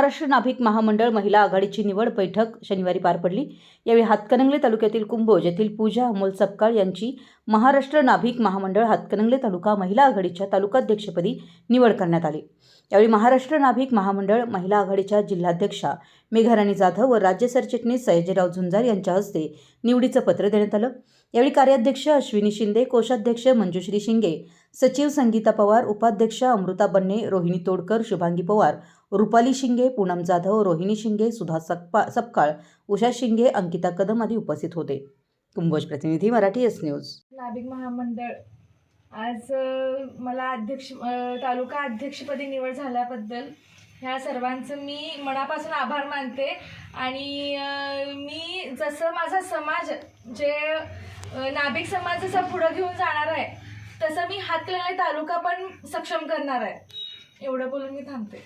महाराष्ट्र नाभिक महामंडळ महिला आघाडीची निवड बैठक शनिवारी पार पडली. यावेळी हातकणंगले तालुक्यातील कुंभोज येथील पूजा अमोल सपकाळ यांची महाराष्ट्र नाभिक महामंडळ हातकणंगले तालुका महिला आघाडीच्या तालुकाध्यक्षपदी निवड करण्यात आली. यावेळी महाराष्ट्र नाभिक महामंडळ महिला आघाडीच्या जिल्हाध्यक्षा मेघाराणी जाधव व राज्य सरचिटणीस सयाजीराव झुंजार यांच्या हस्ते निवडीचं पत्र देण्यात आलं. यावेळी कार्याध्यक्ष अश्विनी शिंदे कोषाध्यक्ष मंजुश्री शिंगे सचिव संगीता पवार उपाध्यक्ष अमृता बन्ने रोहिणी तोडकर शुभांगी पवार रुपाली शिंगे पूनम जाधव रोहिणी शिंगे सुधा सकपा सपकाळ उषा शिंगे अंकिता कदम आदी उपस्थित होते. कुंभोज प्रतिनिधी मराठी एस न्यूज. नाभिक महामंडळ. आज मला अध्यक्ष तालुका अध्यक्षपदी निवड झाल्याबद्दल ह्या सर्वांचं मी मनापासून आभार मानते आणि मी जसं माझा समाज जे नाभिक समाज जसा पुढं घेऊन जाणार आहे तसं मी हातकणंगले तालुका पण सक्षम करणार आहे. एवढं बोलून मी थांबते.